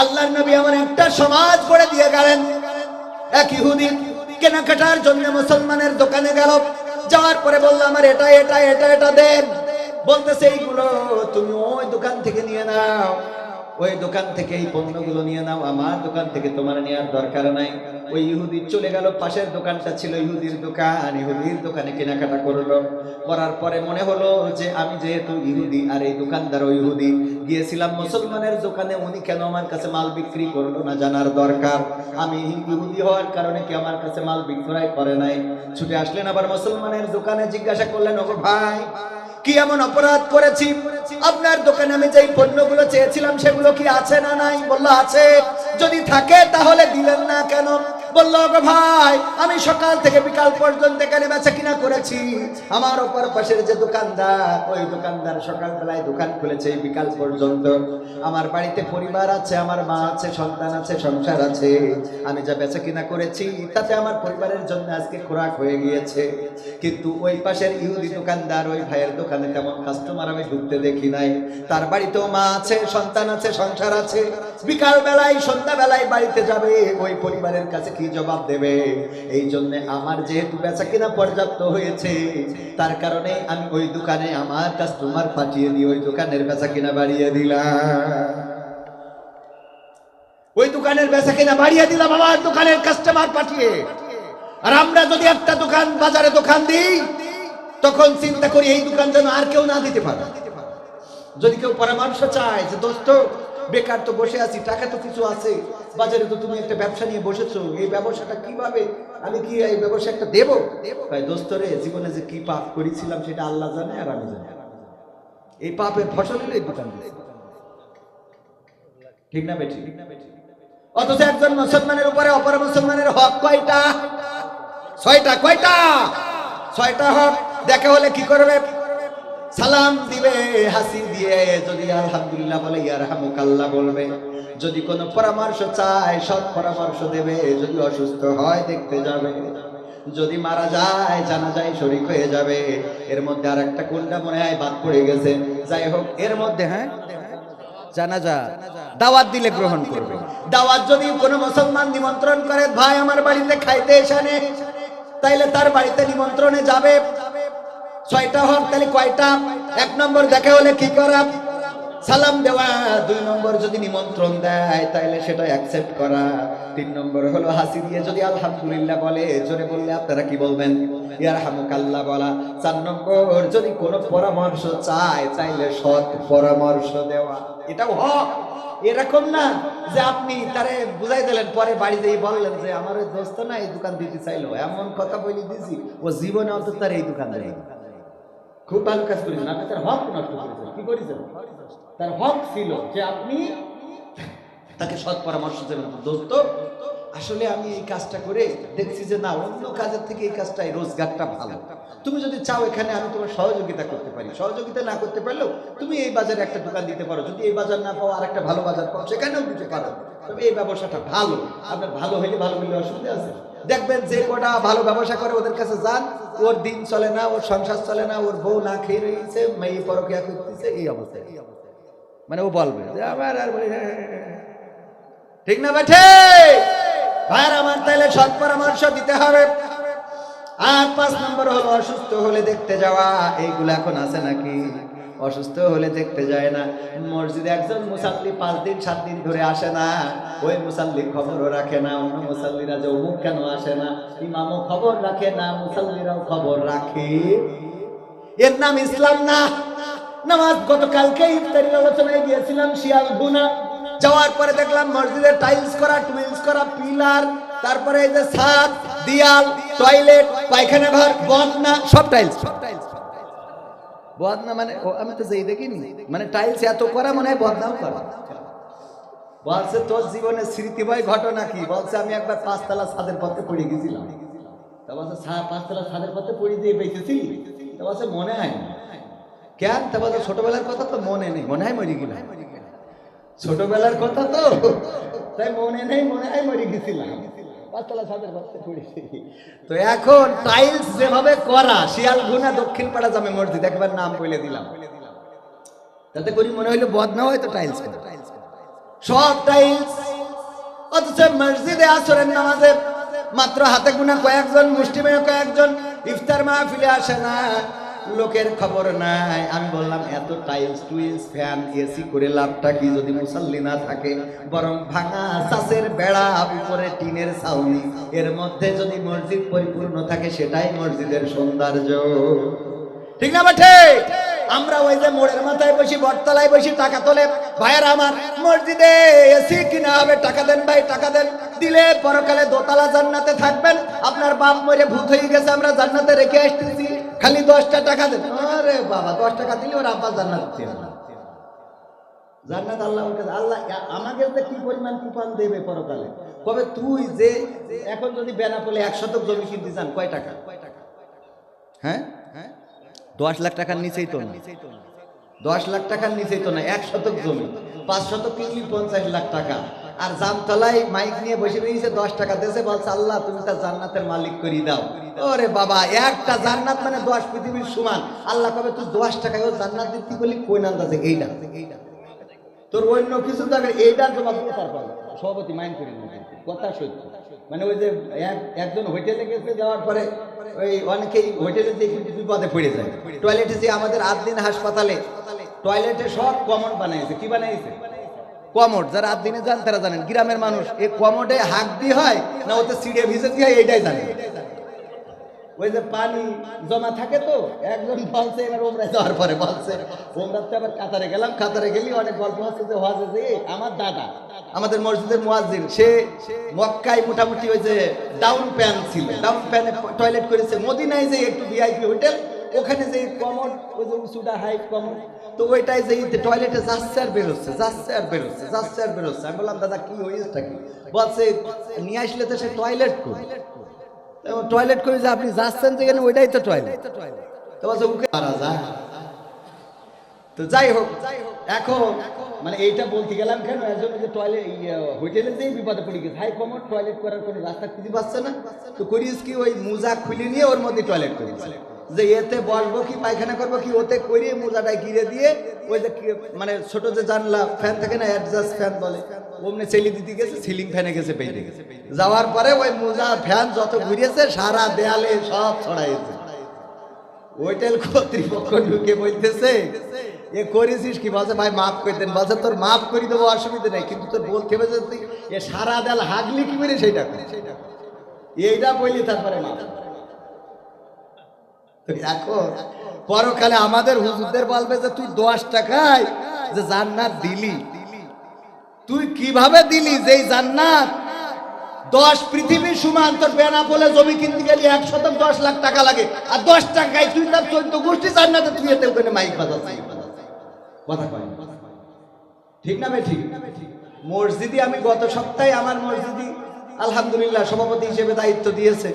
আল্লাহর নবী এমন একটা সমাজ করে দিয়ে গেলেন। এক ইহুদি কেনাকাটার জন্য মুসলমানের দোকানে গেল। যাওয়ার পরে বলল, আমার এটা এটা এটা এটা দেন। বলতেছে, এইগুলো তুমি ওই দোকান থেকে নিয়ে নাও। ওই দোকান থেকে এই পণ্যগুলো নিয়ে নাও, আমার দোকান থেকে তোমার নেওয়ার দরকার নাই। ওই ইহুদি চলে গেল, পাশের দোকানটা ছিল ইহুদির দোকান, ইহুদির দোকানে কেনাকাটা করল। করার পরে মনে হলো যে আমি যেহেতু ইহুদি আর এই দোকানদার ওই ইহুদি, গিয়েছিলাম মুসলমানের দোকানে, উনি কেন আমার কাছে মাল বিক্রি করল না জানার দরকার? আমি ইহুদি হওয়ার কারণে কি আমার কাছে মাল বিক্রয় করে নাই? ছুটে আসলেন আবার মুসলমানের দোকানে, জিজ্ঞাসা করলেন, ওগো ভাই, কি এমন অপরাধ করেছি? আপনার দোকানে আমি যেই পণ্যগুলো চেয়েছিলাম সেগুলো কি আছে না নাই? বলল, আছে। যদি থাকে তাহলে দিলেন না কেন? বলল গো ভাই, আমি সকাল থেকে বিকাল পর্যন্ত এখানে বেচা কিনা করেছি। আমার ওপর পাশের যে দোকানদার, ওই দোকানদার সকাল বেলায় দোকান খুলেছে বিকাল পর্যন্ত। আমার বাড়িতে পরিবার আছে, আমার মা আছে, সন্তান আছে, সংসার আছে। আমি যা বেচা কিনা করেছি, তাতে আমার পরিবারের জন্য আজকে খোরাক হয়ে গিয়েছে। কিন্তু ওই পাশের ইহুদি দোকানদার, ওই ভাইয়ের দোকানে তেমন কাস্টমার আমি ঢুকতে দেখি নাই। তার বাড়িতেও মা আছে, সন্তান আছে, সংসার আছে। বিকাল বেলায় সন্ধ্যা বেলায় বাড়িতে যাবে, ওই পরিবারের কাছে কি জবাব দেবে। এই জন্য আমার যেহেতু বেচা কিনা পর্যাপ্ত হয়েছে, তার কারণে আমি ওই দোকানে আমার কাস্টমার পাঠিয়ে দিয়ে ওই দোকানের বেচা কিনা বাড়িয়ে দিলাম। ওই দোকানের বেচা কিনা বাড়িয়ে দিলাম আমার দোকানের কাস্টমার পাঠিয়ে। আর আমরা যদি একটা দোকান বাজারে দোকান দিই, তখন চিন্তা করি এই দোকান যেন আর কেউ না দিতে পারে। যদি কেউ পরামর্শ চায় যে, দোস্ত বেকার তো বসে আছি, টাকা তো কিছু আছে। বাজারে তো তুমি একটা ব্যবসা নিয়ে বসেছো, এই ব্যবসাটা কীভাবে আমি কি এই ব্যবসা একটা দেবো? ভাই দোস্ত রে জীবনে যে কি পাপ করেছিলাম সেটা আল্লাহ জানে আর আমি জানি। এই পাপের ফসল এই দোকান দিয়ে। ঠিক না বেঠি? অথচ একজন মুসলমানের উপরে অপর মুসলমানের হক কয়টা? ছয়টা কয়টা? ছয়টা হক, দেখা হলে কি করবে? সালাম দিবে হাসি দিয়ে, যদি আলহামদুলিল্লাহ বলে ইয়ার হামুকাল্লাহ বলবে। যদি কোনো পরামর্শ চায়, সৎ পরামর্শ দেবে, যদি অসুস্থ হয়, দেখতে যাবে। যদি মারা যায় জানা যায় শরিক হয়ে যাবে। এর মধ্যে আর একটা কোনটা মনে হয় বাদ পড়ে গেছে। যাই হোক, এর মধ্যে হ্যাঁ? জানা জানাজা, দাওয়াত দিলে গ্রহণ করবে। দাওয়াত যদি কোনো মুসলমান নিমন্ত্রণ করে, ভাই আমার বাড়িতে খাইতে এসানে তাইলে তার বাড়িতে নিমন্ত্রণে যাবে। ছয়টা হক, তাহলে কয়টা? এক নম্বর দেখা হলে কি করা? সালাম দেওয়া। দুই নম্বর যদি নিমন্ত্রণ দেয়, তাইলে সেটা অ্যাকসেপ্ট করা। তিন নম্বর হলো হাসি দিয়ে যদি আলহামদুলিল্লাহ বলে, জোরে বললে আপনারা কি বলবেন? ইয়ার হামুকাল্লাহ বলা। চার নম্বর যদি কোনো পরামর্শ চায়, তাইলে সৎ পরামর্শ দেওয়া। এটাও হক। এরকম না যে আপনি তারে বুঝাই দিলেন, পরে বাড়িতে বললেন যে, আমার দোস্ত না, এই দোকান দিতে চাইলো। এমন কথা বলে দিছি। ও জীবনে অন্তত তার এই দোকান দেয় খুব ভালো কাজ করেছেন। আপনি তার হক নষ্ট করেছেন। কি করেছেন? তার হক ছিল যে আপনি তাকে সৎ পরামর্শ দেবেন দোস্ত। আসলে আমি এই কাজটা করে দেখছি যে না, অন্য কাজের থেকে এই কাজটাই রোজগারটা ভালো। তুমি যদি চাও এখানে আমি তোমার সহযোগিতা করতে পারি। সহযোগিতা না করতে পারলেও তুমি এই বাজারে একটা দোকান দিতে পারো। যদি এই বাজার না পাও আর একটা ভালো বাজার পাও, সেখানেও দিতে পারো। তবে এই ব্যবসাটা ভালো। আপনার ভালো হইলে ভালো হইলে অসুবিধা আছে? দেখবেন যে কটা ভালো ব্যবসা করে ওদের কাছে যান ওর দিন চলে না ওর সংসার চলে না ওর বউ না খেয়ে রয়েছে মেয়ে পরকিয়া করতেছে এই অবস্থায় মানে ও বলবে আবার আর হ্যাঁ, হ্যাঁ, হ্যাঁ। ঠিক না বেঠে? ভাইয়ের আমার তাইলে সৎ পরামর্শ দিতে হবে। আর পাঁচ নম্বর হলো অসুস্থ হলে দেখতে যাওয়া এইগুলো এখন আছে নাকি? অসুস্থ হলে দেখতে যায় না। মসজিদে একজন মুসাল্লি পাঁচ দিন, সাত দিন ধরে আসে না। ওই মুসাল্লি খবরও রাখে না। অন্য মুসাল্লিরা যে অমুক কেন আসে না? ইমামও খবর রাখে না, মুসাল্লিরাও খবর রাখে। এর নাম ইসলাম না। নামাজ গতকালকে ইফতারির আলোচনায় গিয়েছিলাম শিয়াল গুনা। যাওয়ার পরে দেখলাম মসজিদে টাইলস করা, টুইলস করা, পিলার, তারপরে এই যে ছাদ, দিয়াল, টয়লেট, পায়খানা ঘর সব টাইলস সব টাইলস। বদনা মানে আমি তো যেই দেখিনি। মানে টাইলস এত করা মনে হয় বদনাম করা। বলছে, তোর জীবনে স্মৃতিময় ঘটনা কি? বলছে, আমি একবার পাঁচতলা ছাদের পথে পড়ে গেছিলাম। তা বলছে, "সা- পাঁচতলা ছাদের পথে পড়ে দিয়ে বেঁচেছি? তা বলছে, মনে হয় কেন? তা বলছে, ছোটবেলার কথা তো মনে নেই। মনে হয় মরি গেলাম। ছোটবেলার কথা তো? তাই মনে নেই, মনে হয় মরে গেছিলাম। পাঁচতলা ছাদের পড়েছি। তো এখন টাইলস যেভাবে করা দক্ষিণ পাড়া জামে মসজিদ, একবার নাম বলে দিলাম। তাতে করি মনে হইল বদনা হয় তো টাইলস করা। সব টাইলস অথচ মসজিদে আসরের নামাজে মাত্র হাতে গুনা কয়েকজন, মুষ্টিমেয় কয়েকজন, ইফতার মাহফিলে আসে না। লোকের খবর নাই। আমি বললাম, এত টাইলস টুইলস ফ্যান এসি করে লাভটা কি? যদি মুসল্লি না থাকে, বরং ভাঙা চাষের বেড়া উপরে টিনের ছাউনি। এর মধ্যে যদি মসজিদ পরিপূর্ণ থাকে, সেটাই মসজিদের সৌন্দর্য। ঠিক না বাঠে আমরা ওই যে মোড়ের মাথায় বসি, বটতলায় বসি, টাকা তোলে। ভাইয়ের আমার, মসজিদে এসি কিনা হবে? টাকা দেন ভাই, টাকা দেন। দিলে পরকালে দোতলা জান্নাতে থাকবেন। আপনার বাপ মরে ভূত হয়ে গেছে, আমরা জান্নাতে রেখে আসতেছি। খালি দশটা টাকা দেন আরে বাবা, দশ টাকা দিলে ওর আব্বা জান্নাত দিতে জান্নাত আল্লাহ আল্লাহ আমাকে যে কি পরিমাণ কুপান দেবে পরকালে? কবে তুই যে, এখন যদি বেনাপোলে এক শতক জমি কিনতে চান কয় টাকা? হ্যাঁ হ্যাঁ? দশ লাখ টাকার নিচেই তো না। দশ লাখ টাকার নিচেই তো না, এক শতক জমি। পাঁচ শতক কিনলি পঞ্চাশ লাখ টাকা। আর জামতলায় মাইক নিয়ে বসে রয়েছে, দশ টাকা দেশে বলছে, আল্লাহ, তুমি তার জান্নাতের মালিক করি দাও। ওরে বাবা, একটা জান্নাত মানে দশ পৃথিবীর সমান। আল্লাহ কবে তুই দশ টাকায় ও জান্নাত দিতে বলি? কই নাম এইটা। এইটা তোর অন্য কিছু থাকলে এইটার জবাব দিয়ে তারপর সভাপতি মাইন্ড করে নিতে কথা সত্য। মানে ওই যে এক একজন হোটেলে গেছে, যাওয়ার পরে ওই অনেকেই হোটেলে যে বিপদে পড়ে যায়। টয়লেটে যে আমাদের আট দিন হাসপাতালে টয়লেটে সব কমন বানাইছে। কি বানাইছে? কমোড যারা আট দিনে যান তারা জানেন, গ্রামের মানুষ এই কমোডে হাক দিয়ে হয় না ওতে সিঁড়ে ভিজে দিয়ে হয়, এইটাই জানে। ওই যে পানি জমা থাকে তো, একজন বলছে, এবার ওমরায় যাওয়ার পরে বলছে ওমরাতে আবার কাতারে গেলাম, কাতারে গেলি অনেক গল্প হচ্ছে যে হজে যে আমার দাদা, আমাদের মসজিদের মুয়াজ্জিন, সে মক্কায় মোটামুটি ওই যে ডাউন প্যান ছিল ডাউন প্যানে টয়লেট করেছে, মদিনায় যে একটু ভিআইপি হোটেল ওখানে যে কমন ওই যে উঁচুটা হাইট কমন তো ওইটাই যে টয়লেটে যাচ্ছে আর বেরোচ্ছে, যাচ্ছে আর বেরোচ্ছে, যাচ্ছে আর বেরোচ্ছে। আমি বললাম, দাদা, কি হয়েছে কি? বলছে, নিয়ে আসলে তো সে টয়লেট করে টয়লেট করে যে আপনি যাচ্ছেন যেখানে ওইটাই তো টয়লেট তো বলছে উকে মারা যায় তো যাই হোক, এখন মানে এইটা বলতে গেলাম কেন? একজন যে টয়লেট হোটেলে যেই বিপদে পড়ে গেছে। হাই কমোড টয়লেট করার কোনো রাস্তা খুঁজে পাচ্ছে না। তো করিস কি, ওই মোজা খুলে নিয়ে ওর মধ্যে টয়লেট করেছে যে এতে বসবো কি, পায়খানা করব কি, ওতে করিয়ে মোজাটা গিরে দিয়ে ওই যে মানে ছোট যে জানলা ফ্যান থাকে না অ্যাডজাস্ট ফ্যান বলে, অমনি চেলি দিতে গেছে সিলিং ফ্যানে গেছে পেটে গেছে। যাওয়ার পরে ওই মোজা, ফ্যান যত ঘুরিয়েছে, সারা দেয়ালে সব ছড়াইছে হোটেল কর্তৃপক্ষ ঢুকে বলতেছে, এ করেছিস কি? বলছে, ভাই, মাফ করে দেন। বলছে, তোর মাফ করে দেবো, অসুবিধা নেই, কিন্তু তোর বলতে হবে যে সারা দেয়াল হাগলি কি করে, সেইটা এইটা বললি তারপরে মাফ। এখন পরকালে আমাদের হুজুরদের বলবে যে তুই দশ টাকায় যে জান্নাত দিলি। তুই কীভাবে দিলি যেই জান্নাত? দশ পৃথিবী সমান বেনা বলে জমি কিনতে গেলে এক শতক দশ লাখ টাকা লাগে। আর দশ টাকায় তুই তার চোদ্দ গোষ্ঠী জান্নাতে তুই এতে ওখানে মাইক বাজাচ্ছিস। কথা কয় ঠিক না ঠিক মসজিদে আমি গত সপ্তাহে আমার মসজিদে আলহামদুলিল্লাহ সভাপতি হিসেবে দায়িত্ব দিয়েছে।